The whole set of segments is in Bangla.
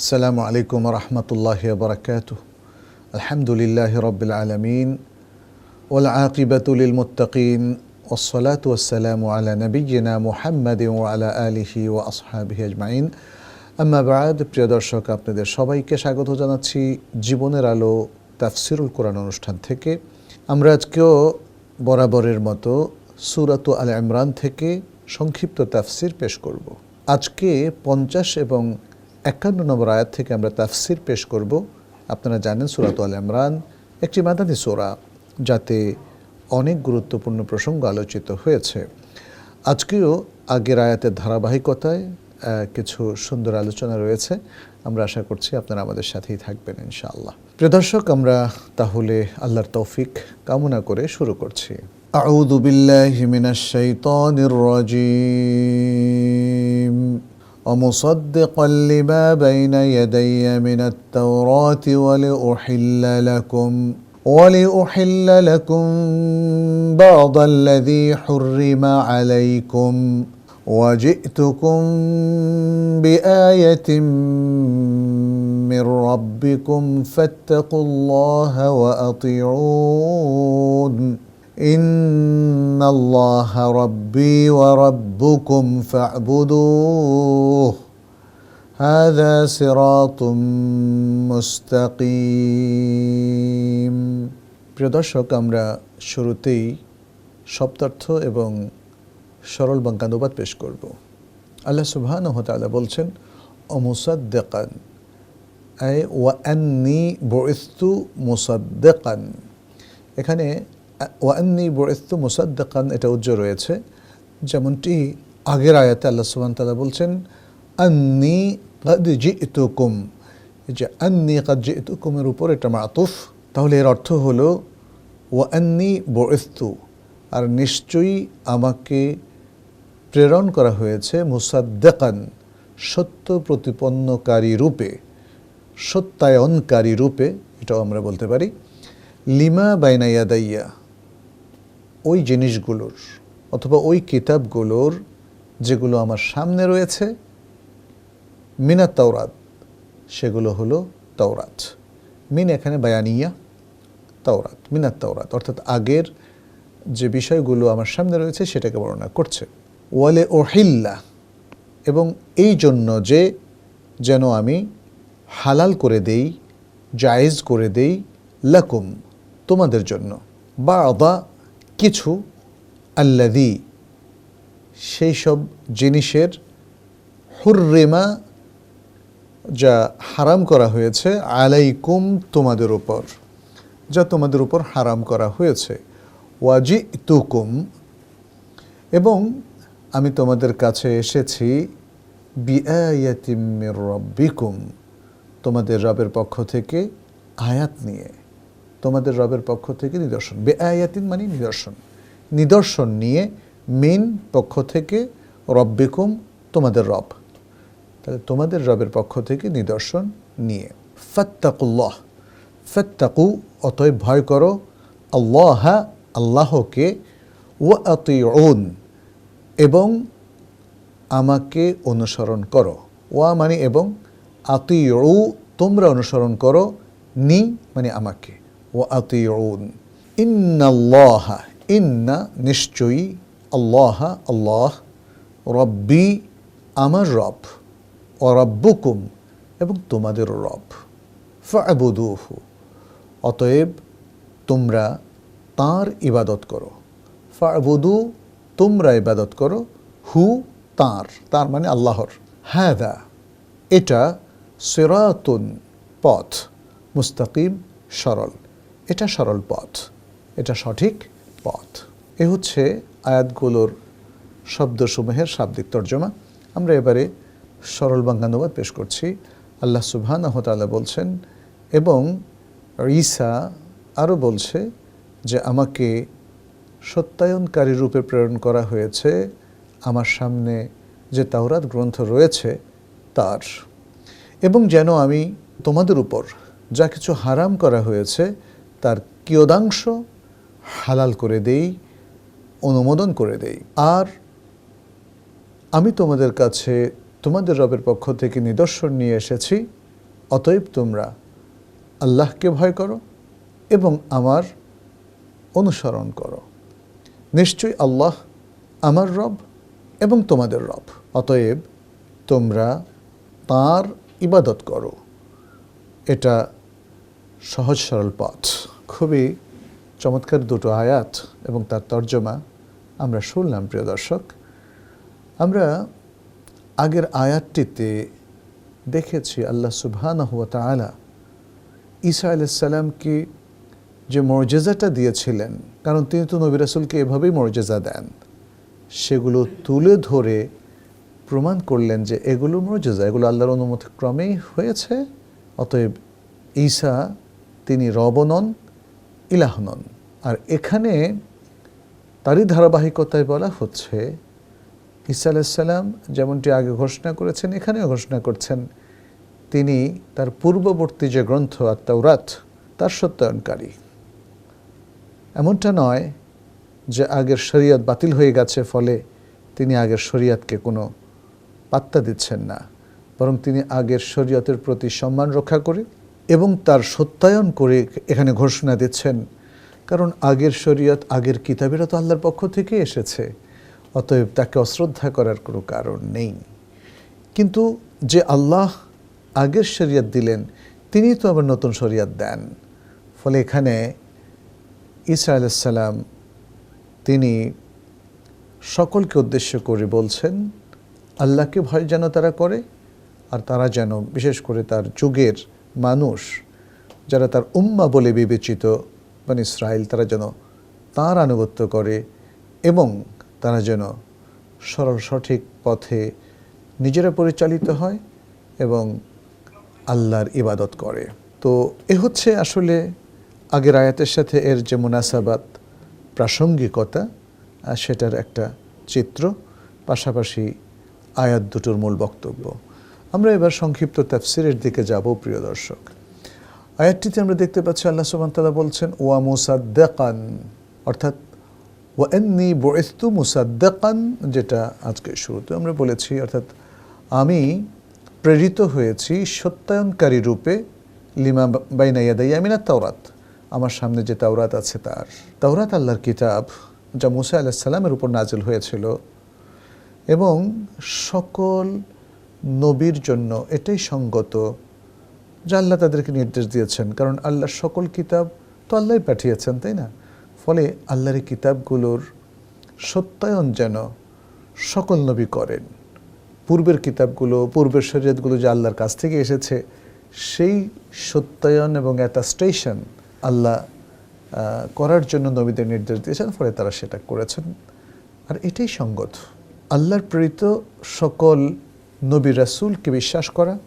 السلام عليكم ورحمة الله وبركاته الحمد لله رب العالمين والعاقبة للمتقين والصلاة والسلام على نبينا محمد وعلى آله وأصحابه أجمعين আম্মা বাদ প্রিয় দর্শক আপনাদের সবাইকে স্বাগত জানাচ্ছি জীবনের আলো তাফসিরুল কোরআন অনুষ্ঠান থেকে আমরা আজকেও বরাবরের মতো সুরাত আল ইমরান থেকে সংক্ষিপ্ত তাফসির পেশ করব আজকে পঞ্চাশ এবং একান্ন নম্বর আয়াত থেকে আমরা তাফসির পেশ করব। আপনারা জানেন সুরাত আল ইমরান একটি মাদানী সোরা, যাতে অনেক গুরুত্বপূর্ণ প্রসঙ্গ আলোচিত হয়েছে। আজকেও আগের আয়াতের ধারাবাহিকতায় কিছু সুন্দর আলোচনা রয়েছে। আমরা আশা করছি আপনারা আমাদের সাথেই থাকবেন, ইনশাআল্লাহ। প্রিয় দর্শক, আমরা তাহলে আল্লাহর তৌফিক কামনা করে শুরু করছি। আউদুবিল্লাহ হিমিনাশ রাজিম। ومصدقا لما بين يدي من التوراة ولأحل لكم ولأحل لكم بعض الذي حرم عليكم. وجئتكم بآية من ربكم فاتقوا الله وأطيعون. إن الله ربي وربكم فاعبدوه هذا صراط مستقيم প্রিয় দর্শক আমরা শুরুতেই শব্দার্থ এবং সরল বাঙ্কানুবাদ পেশ করব আল্লাহ সুবহান তাআলা বলছেন অমুসাদ্দেকান আই ওয়ান্নি বরিস্তু মুসাদ্দেকান এখানে ওয়ান্নি বরিস্তু মুসাদ্দেকান, এটা উজ্জ্ব রয়েছে। যেমনটি আগের আয়াতে আল্লাহ সুবহান তাআলা বলছেন, আন্নি কাদ জিতুকুম। এই যে, আন্নি কাদ জিতুকুমের উপর এটা মাতুফ। তাহলে এর অর্থ হলো ওয়ান্নি বরিস্তু আর নিশ্চয়ই আমাকে প্রেরণ করা হয়েছে মুসাদ্দেকান, সত্য প্রতিপন্নকারী রূপে, সত্যায়নকারী রূপে, এটাও আমরা বলতে পারি। লিমা বাইনাইয়া দাইয়া ওই জিনিসগুলোর অথবা ওই কিতাবগুলোর যেগুলো আমার সামনে রয়েছে মিনাত তাওরাত, সেগুলো হলো তাওরাত। মিন এখানে বায়ানিয়া, তাওরাত মিনাত তাওরাত। অর্থাৎ আগের যে বিষয়গুলো আমার সামনে রয়েছে সেটাকে বর্ণনা করছে। ওয়ালে ওহিল্লা, এবং এই জন্য যে যেন আমি হালাল করে দেই, জায়েজ করে দেই, লাকুম, তোমাদের জন্য। বা আদা কিছু আল্লাদি সেই সব জিনিসের হুররেমা যা হারাম করা হয়েছে, আলাইকুম তোমাদের উপর, যা তোমাদের উপর হারাম করা হয়েছে। ওয়াজি তুকুম এবং আমি তোমাদের কাছে এসেছি বিআয়াতিমের রব্বিকুম, তোমাদের রবের পক্ষ থেকে আয়াত নিয়ে। তোমাদের রবের পক্ষ থেকে নিদর্শন। বেআয়াতিন মানে নিদর্শন। নিদর্শন নিয়ে মিন পক্ষ থেকে রব্বিকুম তোমাদের রব। তাহলে তোমাদের রবের পক্ষ থেকে নিদর্শন নিয়ে। ফাত্তাকুল্লাহ। ফাত্তাকু, অতএব ভয় করো। আল্লাহ, আল্লাহকে ও আতিউন, এবং আমাকে অনুসরণ করো। ওয়া মানে এবং আতিউ, তোমরা অনুসরণ করো। নি মানে আমাকে। ও আতিউন ইন্নাল্লাহ ইন্না নিশ্চয়ই আল্লাহ আল্লাহ রব্বি আমার রব ও রব্বুকুম এবং তোমাদেরও রব। ফাবুদুহু অতএব তোমরা তার ইবাদত করো। ফাবুদু তোমরা ইবাদত করো। হু তার তার মানে আল্লাহর। হ্যাদা এটা সেরাতুন, পথ, মুস্তাকিম, সরল। এটা সরল পথ, এটা সঠিক পথ। এ হচ্ছে আয়াতগুলোর শব্দসমূহের শাব্দিক তর্জমা। আমরা এবারে সরল বাঙ্গানুবাদ পেশ করছি। আল্লাহ সুবহান তাআলা বলছেন, এবং ঈসা আরও বলছে যে, আমাকে সত্যায়নকারী রূপে প্রেরণ করা হয়েছে। আমার সামনে যে তাওরাত গ্রন্থ রয়েছে, তার। এবং যেন আমি তোমাদের উপর যা কিছু হারাম করা হয়েছে তার কিয়দাংশ হালাল করে দেই, অনুমোদন করে দেই। আর আমি তোমাদের কাছে তোমাদের রবের পক্ষ থেকে নিদর্শন নিয়ে এসেছি, অতএব তোমরা আল্লাহকে ভয় করো এবং আমার অনুসরণ করো। নিশ্চয়ই আল্লাহ আমার রব এবং তোমাদের রব। অতএব তোমরা তার ইবাদত করো। এটা সহজ সরল পথ। খুবই চমৎকার দুটো আয়াত এবং তার তর্জমা আমরা শুনলাম, প্রিয় দর্শক। আমরা আগের আয়াতটিতে দেখেছি আল্লাহ সুবহানাহ ওয়া তাআলা ঈসা আলাইসাল্লামকে যে মর্যাদাটা দিয়েছিলেন, কারণ তিনি তো নবী রাসুলকে এভাবেই মর্যাদা দেন, সেগুলো তুলে ধরে প্রমাণ করলেন যে এগুলো মর্যাদা, এগুলো আল্লাহর অনুমতি ক্রমেই হয়েছে, অতএব ঈসা তিনি রব নন ইলাহ নন। আর এখানে তারই ধারাবাহিকতায় বলা হচ্ছে, ঈসা আলাইসাল্লাম যেমনটি আগে ঘোষণা করেছেন, এখানেও ঘোষণা করছেন, তিনি তার পূর্ববর্তী যে গ্রন্থ আত্মাউরাত তার সত্যায়নকারী। এমনটা নয় যে আগের শরিয়ত বাতিল হয়ে গেছে, ফলে তিনি আগের শরিয়তকে কোনো পাত্তা দিচ্ছেন না, বরং তিনি আগের শরীয়তের প্রতি সম্মান রক্ষা করে এবং তার সত্যায়ন করে এখানে ঘোষণা দিচ্ছেন। কারণ আগের শরীয়ত, আগের কিতাবেরা তো আল্লাহর পক্ষ থেকে এসেছে। অতএব তাকে অশ্রদ্ধা করার কোনো কারণ নেই। কিন্তু যে আল্লাহ আগের শরিয়ত দিলেন, তিনি তো আবার নতুন শরিয়ত দেন। ফলে এখানে ঈসা আলাইসাল্লাম তিনি সকলকে উদ্দেশ্য করে বলছেন, আল্লাহকে ভয় যেন তারা করে, আর তারা যেন বিশেষ করে তার যুগের মানুষ যারা তার উম্মা বলে বিবেচিত মানে ইসরায়েল তারা যেন তার আনুগত্য করে এবং তারা যেন সরল সঠিক পথে নিজেরা পরিচালিত হয় এবং আল্লাহর ইবাদত করে। তো এ হচ্ছে আসলে আগের আয়াতের সাথে এর যে মুনাসাবাত প্রাসঙ্গিকতা সেটার একটা চিত্র, পাশাপাশি আয়াত দুটোর মূল বক্তব্য। আমরা এবার সংক্ষিপ্ত তাফসিরের দিকে যাব, প্রিয় দর্শক। আয়াতটিতে আমরা দেখতে পাচ্ছি, আল্লাহ সুবহান তাআলা বলছেন, ওয়া মুসাদ্দাকান অর্থাৎ, ওয়া এন্নি বইস্তু মুসাদ্দাকান যেটা আজকে শুরুতে আমরা বলেছি। অর্থাৎ, আমি প্রেরিত হয়েছি সত্যায়নকারী রূপে, লিমা বাইনা ইয়াদাইয়া আমিনা তাওরাত আমার সামনে যে তাওরাত আছে তার। তাওরাত আল্লাহর কিতাব, যা মুসা আলাহ সাল্লামের উপর নাজিল হয়েছিল, এবং সকল নবীর জন্য এটাই সঙ্গত। যা আল্লাহ তাদেরকে নির্দেশ দিয়েছেন, কারণ আল্লাহর সকল কিতাব তো আল্লাহই পাঠিয়েছেন, তাই না? ফলে আল্লাহর এই কিতাবগুলোর সত্যায়ন যেন সকল নবী করেন। পূর্বের কিতাবগুলো, পূর্বের শরীয়তগুলো যে আল্লাহর কাছ থেকে এসেছে, সেই সত্যায়ন এবং অ্যাটাস্টেশন আল্লাহ করার জন্য নবীদের নির্দেশ দিয়েছেন, ফলে তারা সেটা করেছেন। আর এটাই সঙ্গত। আল্লাহর প্রেরিত সকল নবী রাসুলকে বিশ্বাস করা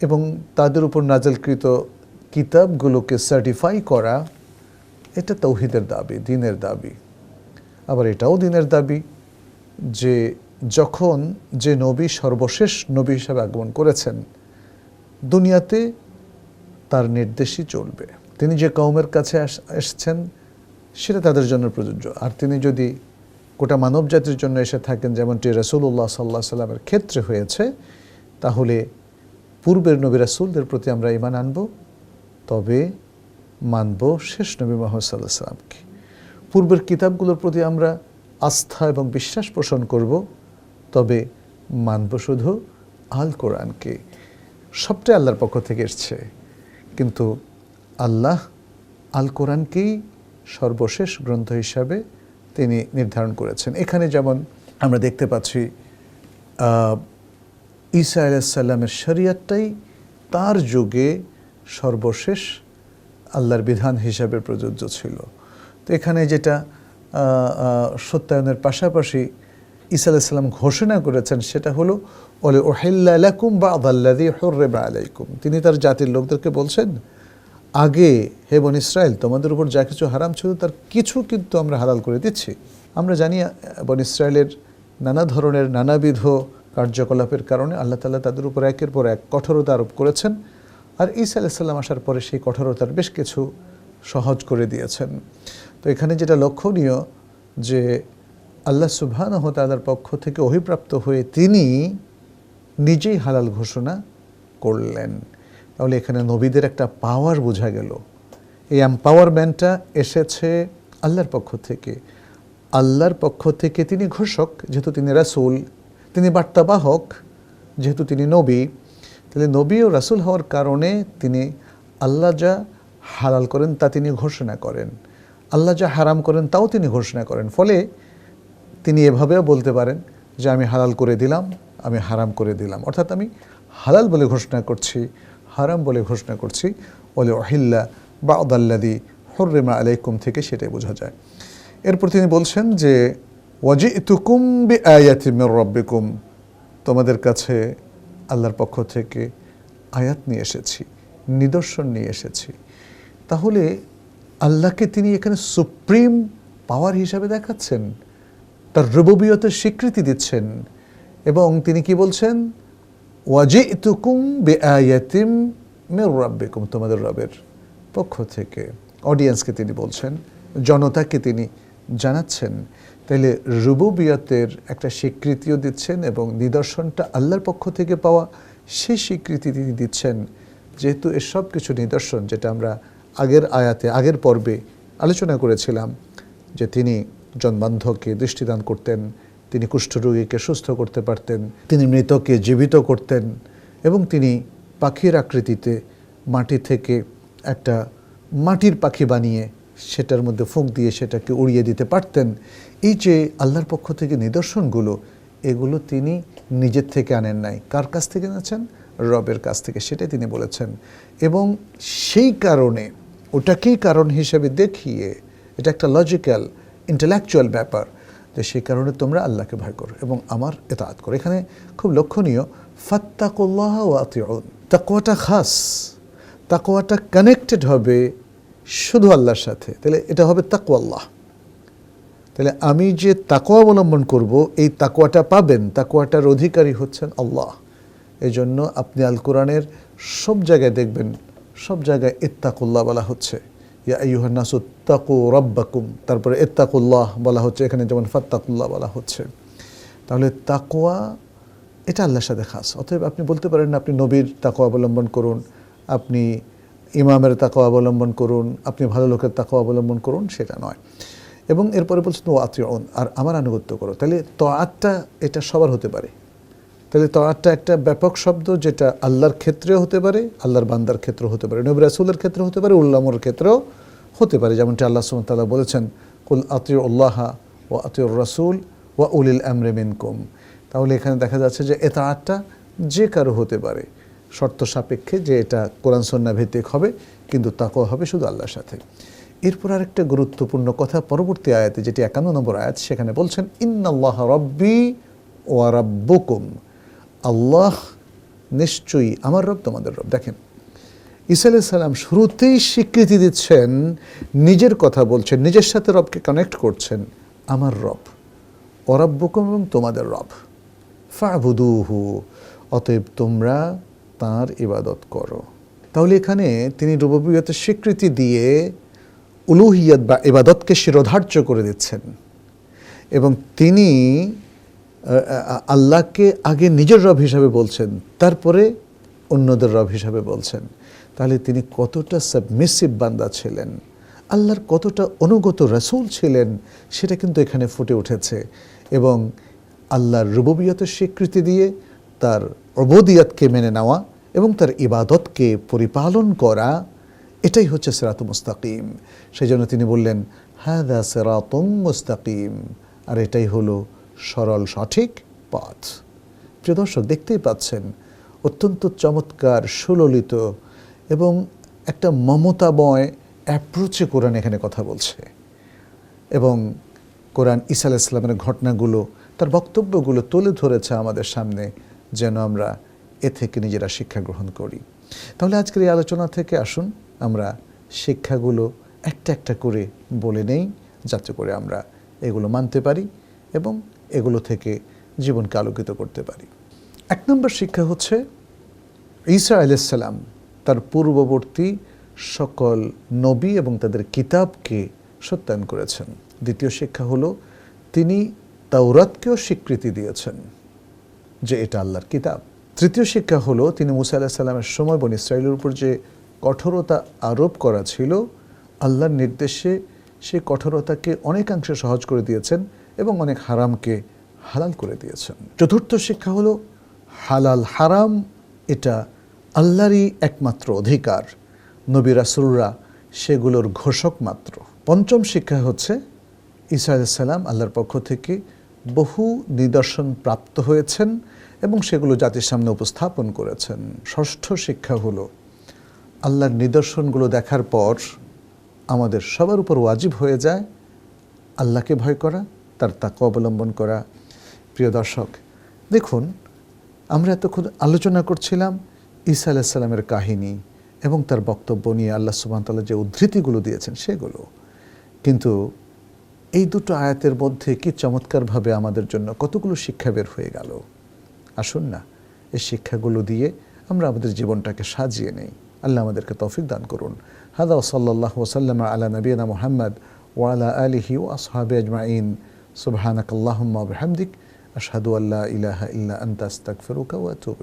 এবং তাদের উপর নাজলকৃত কিতাবগুলোকে সার্টিফাই করা, এটা তৌহিদের দাবি, দিনের দাবি। আবার এটাও দিনের দাবি যে যখন যে নবী সর্বশেষ নবী হিসাবে আগমন করেছেন, দুনিয়াতে তার নির্দেশই চলবে। তিনি যে কৌমের কাছে এসেছেন, সেটা তাদের জন্য প্রযোজ্য। আর তিনি যদি গোটা মানব জাতির জন্য এসে থাকেন, যেমনটি রসুল্লাহ সাল্লাহ সাল্লামের ক্ষেত্রে হয়েছে, তাহলে পূর্বের নবী রাসূলদের প্রতি আমরা ইমান আনব, তবে মানব শেষ নবী মোহাম্মদ সাল্লাহ সাল্লামকে পূর্বের কিতাবগুলোর প্রতি আমরা আস্থা এবং বিশ্বাস পোষণ করব, তবে মানব শুধু আল কোরআনকে। সবটাই আল্লাহর পক্ষ থেকে এসছে, কিন্তু আল্লাহ আল কোরআনকেই সর্বশেষ গ্রন্থ হিসাবে তিনি নির্ধারণ করেছেন। এখানে যেমন আমরা দেখতে পাচ্ছি ঈসা আলাইসাল্লামের শরিয়াতটাই তার যুগে সর্বশেষ আল্লাহর বিধান হিসাবে প্রযোজ্য ছিল। তো এখানে যেটা সত্যায়নের পাশাপাশি ঈসা আলাইসাল্লাম ঘোষণা করেছেন সেটা হলো, ওলে ওহেল্লাকুম বা আদাল্লাদি হর্রেবা আলাইকুম। তিনি তার জাতির লোকদেরকে বলছেন আগে হে বন ইসরায়েল, তোমাদের উপর যা কিছু হারাম ছিল তার কিছু কিন্তু আমরা হালাল করে দিচ্ছি। আমরা জানি বন ইসরায়েলের নানা ধরনের নানাবিধ কার্যকলাপের কারণে আল্লাহ তাআলা তাদের উপর একের পর এক কঠোরতা আরোপ করেছেন। আর ঈসা আলাইসাল্লাম আসার পরে সেই কঠোরতার বেশ কিছু সহজ করে দিয়েছেন। তো এখানে যেটা লক্ষণীয় যে আল্লাহ সুবহানাহু তাআলার পক্ষ থেকে অভিপ্রাপ্ত হয়ে তিনি নিজেই হালাল ঘোষণা করলেন। তাহলে এখানে নবীদের একটা পাওয়ার বোঝা গেল। এই এম্পাওয়ারমেন্টটা এসেছে আল্লাহর পক্ষ থেকে। আল্লাহর পক্ষ থেকে তিনি ঘোষক, যেহেতু তিনি রাসূল, তিনি বার্তাবাহক, যেহেতু তিনি নবী, তাহলে নবী ও রাসূল হওয়ার কারণে তিনি আল্লাহ যা হালাল করেন তা তিনি ঘোষণা করেন। আল্লাহ যা হারাম করেন তাও তিনি ঘোষণা করেন। ফলে তিনি এভাবেও বলতে পারেন যে, আমি হালাল করে দিলাম, আমি হারাম করে দিলাম। অর্থাৎ আমি হালাল বলে ঘোষণা করছি। হারাম বলে ঘোষণা করছি। বলে অহিল্লা বা আদাল্লাদি হর্রেমা আলাইকুম থেকে সেটাই বোঝা যায়। এরপর তিনি বলছেন যে ওয়াজি তুকুম বি আয়াতিমের রব্বিকুম। তোমাদের কাছে আল্লাহর পক্ষ থেকে আয়াত নিয়ে এসেছি, নিদর্শন নিয়ে এসেছি। তাহলে আল্লাহকে তিনি এখানে সুপ্রিম পাওয়ার হিসাবে দেখাচ্ছেন, তার রববিয়তের স্বীকৃতি দিচ্ছেন এবং তিনি কি বলছেন? ওয়াজি তুকুম বে আয়াতিম মের রাব্বিকুম, তোমাদের রবের পক্ষ থেকে। অডিয়েন্সকে তিনি বলছেন, জনতাকে তিনি জানাচ্ছেন। তাইলে রুবুবিয়তের একটা স্বীকৃতিও দিচ্ছেন এবং নিদর্শনটা আল্লাহর পক্ষ থেকে পাওয়া সেই স্বীকৃতি তিনি দিচ্ছেন। যেহেতু এর সব কিছু নিদর্শন, যেটা আমরা আগের আয়াতে, আগের পর্বে আলোচনা করেছিলাম, যে তিনি জন্মান্ধকে দৃষ্টিদান করতেন তিনি কুষ্ঠরোগীকে সুস্থ করতে পারতেন, তিনি মৃতকে জীবিত করতেন এবং তিনি পাখির আকৃতিতে মাটি থেকে একটা মাটির পাখি বানিয়ে সেটার মধ্যে ফুঁক দিয়ে সেটাকে উড়িয়ে দিতে পারতেন। এই যে আল্লাহর পক্ষ থেকে নিদর্শনগুলো, এগুলো তিনি নিজের থেকে আনেন নাই। কার কাছ থেকে এনেছেন? রবের কাছ থেকে, সেটাই তিনি বলেছেন। এবং সেই কারণে, ওটাকেই কারণ হিসেবে দেখিয়ে, এটা একটা লজিক্যাল ইন্টেলেকচুয়াল ব্যাপার। যে সেই কারণে তোমরা আল্লাহকে ভয় করো এবং আমার এতায়াত করো। এখানে খুব লক্ষণীয়, ফাত্তাকুল্লাহ ও আতিউন। তাকওয়াটা খাস তাকোয়াটা কানেক্টেড হবে শুধু আল্লাহর সাথে। তাহলে এটা হবে তাকওয়াল্লাহ। তাহলে আমি যে তাকোয়া অবলম্বন করব, এই তাকোয়াটা পাবেন তাকোয়াটার অধিকারী হচ্ছেন আল্লাহ। এই জন্য আপনি আল কোরআনের সব জায়গায় দেখবেন, সব জায়গায় ইত্তাকুল্লাহ বলা হচ্ছে। তাকু রব্বাকুম তারপরে এত্তাকুল্লাহ বলা হচ্ছে, এখানে যেমন ফাত্তাকুল্লাহ বলা হচ্ছে। তাহলে তাকোয়া এটা আল্লাহর সাথে খাস। অতএব আপনি বলতে পারেন, আপনি নবীর তাকোয়া অবলম্বন করুন, আপনি ইমামের তাকোয়া অবলম্বন করুন, আপনি ভালো লোকের তাকোয়া অবলম্বন করুন, সেটা নয়। এবং এরপরে বলছেন ও আত্মীয়ন আর আমার আনুগত্য করো। তাহলে তআতটা, এটা সবার হতে পারে। তাহলে তআতটা একটা ব্যাপক শব্দ, যেটা আল্লাহর ক্ষেত্রেও হতে পারে, আল্লাহর বান্দার ক্ষেত্রেও হতে পারে, নবী রাসুলের ক্ষেত্রে হতে পারে উল্লামর ক্ষেত্রেও হতে পারে, যেমনটি আল্লাহ সুমতাল্লাহ বলেছেন, কুল আতিউ উল্লাহ ও আতিউর রাসুল ওয়া উলিল আমরে মিনকুম। তাহলে এখানে দেখা যাচ্ছে যে এটা আটটা যে কারও হতে পারে। শর্ত সাপেক্ষে যে এটা কোরআন সন্না ভিত্তিক হবে, কিন্তু তাকও হবে শুধু আল্লাহর সাথে। এরপর আরেকটা গুরুত্বপূর্ণ কথা পরবর্তী আয়াতে, যেটি একান্ন নম্বর আয়াত, সেখানে বলছেন, ইন্নাল্লাহ রব্বি ওয়া রাব্বুকুম। আল্লাহ নিশ্চয়ই আমার রব, তোমাদের রব। দেখেন ঈসা আলাইহিস সালাম শুরুতেই স্বীকৃতি দিচ্ছেন, নিজের কথা বলছেন, নিজের সাথে রবকে কানেক্ট করছেন, আমার রব, অরাব্বুকুম এবং তোমাদের রব, ফাবুদুহু, অতএব তোমরা তার ইবাদত করো। তাহলে এখানে তিনি রুববিয়তের স্বীকৃতি দিয়ে উলুহিয়ত বা ইবাদতকে শিরোধার্য করে দিচ্ছেন। এবং তিনি আল্লাহকে আগে নিজের রব হিসাবে বলছেন, তারপরে অন্যদের রব হিসাবে বলছেন। তাহলে তিনি কতটা সাবমিসিভ বান্দা ছিলেন? আল্লাহর কতটা অনুগত রসুল ছিলেন, সেটা কিন্তু এখানে ফুটে উঠেছে। এবং আল্লাহর রুববিয়তের স্বীকৃতি দিয়ে তার অবদিয়াতকে মেনে নেওয়া এবং তার ইবাদতকে পরিপালন করা, এটাই হচ্ছে সেরাত মুস্তাকিম। সেই জন্য তিনি বললেন হ্যাঁ সেরাতম মুস্তাকিম। আর এটাই হলো সরল, সঠিক পথ। প্রিয় দর্শক, দেখতেই পাচ্ছেন, অত্যন্ত চমৎকার সুললিত এবং একটা মমতাময় অ্যাপ্রোচে কোরআন এখানে কথা বলছে। এবং কোরআন ইসা ইসলামের ঘটনাগুলো, তার বক্তব্যগুলো তুলে ধরেছে আমাদের সামনে যেন আমরা এ থেকে নিজেরা শিক্ষা গ্রহণ করি। তাহলে আজকের এই আলোচনা থেকে আসুন, আমরা শিক্ষাগুলো একটা একটা করে বলে নেই, যাতে করে আমরা এগুলো মানতে পারি এবং এগুলো থেকে জীবনকে আলোকিত করতে পারি। এক নম্বর শিক্ষা হচ্ছে, ঈসা আলাইসাল্লাম তার পূর্ববর্তী সকল নবী এবং তাদের কিতাবকে সত্যায়ন করেছেন। দ্বিতীয় শিক্ষা হলো, তিনি তাওরাতকেও স্বীকৃতি দিয়েছেন যে এটা আল্লাহর কিতাব। তৃতীয় শিক্ষা হলো, তিনি মুসা আলাহ সাল্লামের সময় বন ইসরায়েলের উপর যে কঠোরতা আরোপ করা ছিল, আল্লাহর নির্দেশে সে কঠোরতাকে অনেকাংশে সহজ করে দিয়েছেন এবং অনেক হারামকে হালাল করে দিয়েছেন। চতুর্থ শিক্ষা হলো, হালাল হারাম এটা আল্লাহরই একমাত্র অধিকার। নবী রাসুলরা সেগুলোর ঘোষক মাত্র। পঞ্চম শিক্ষা হচ্ছে, ঈসা আলাইসাল্লাম আল্লাহর পক্ষ থেকে বহু নিদর্শন প্রাপ্ত হয়েছেন এবং সেগুলো জাতির সামনে উপস্থাপন করেছেন। ষষ্ঠ শিক্ষা হলো, আল্লাহর নিদর্শনগুলো দেখার পর আমাদের সবার উপর ওয়াজিব হয়ে যায় আল্লাহকে ভয় করা, তার তাকে অবলম্বন করা। প্রিয় দর্শক, দেখুন, আমরা এতক্ষণ আলোচনা করছিলাম ঈসা আলাইসাল্লামের কাহিনী এবং তার বক্তব্য নিয়ে আল্লাহ সুবাহতাল্লাহ যে উদ্ধৃতিগুলো দিয়েছেন সেগুলো। কিন্তু এই দুটো আয়াতের মধ্যে কি চমৎকারভাবে আমাদের জন্য কতগুলো শিক্ষা বের হয়ে গেল? আসুন না, এই শিক্ষাগুলো দিয়ে আমরা আমাদের জীবনটাকে সাজিয়ে নেই। আল্লাহ আমাদেরকে তৌফিক দান করুন। হাদা ওসল্লাহ ওসাল্লাম আলা নবীনা মোহাম্মদ ওয়ালা আলিহি ও আসহাবে আজমাইন। সুবহানাক আল্লাহুম্মা বিহামদিক। আশহাদু আল্লা ইলাহা ইল্লা আনতা আস্তাগফিরুকা ওয়া আতুবু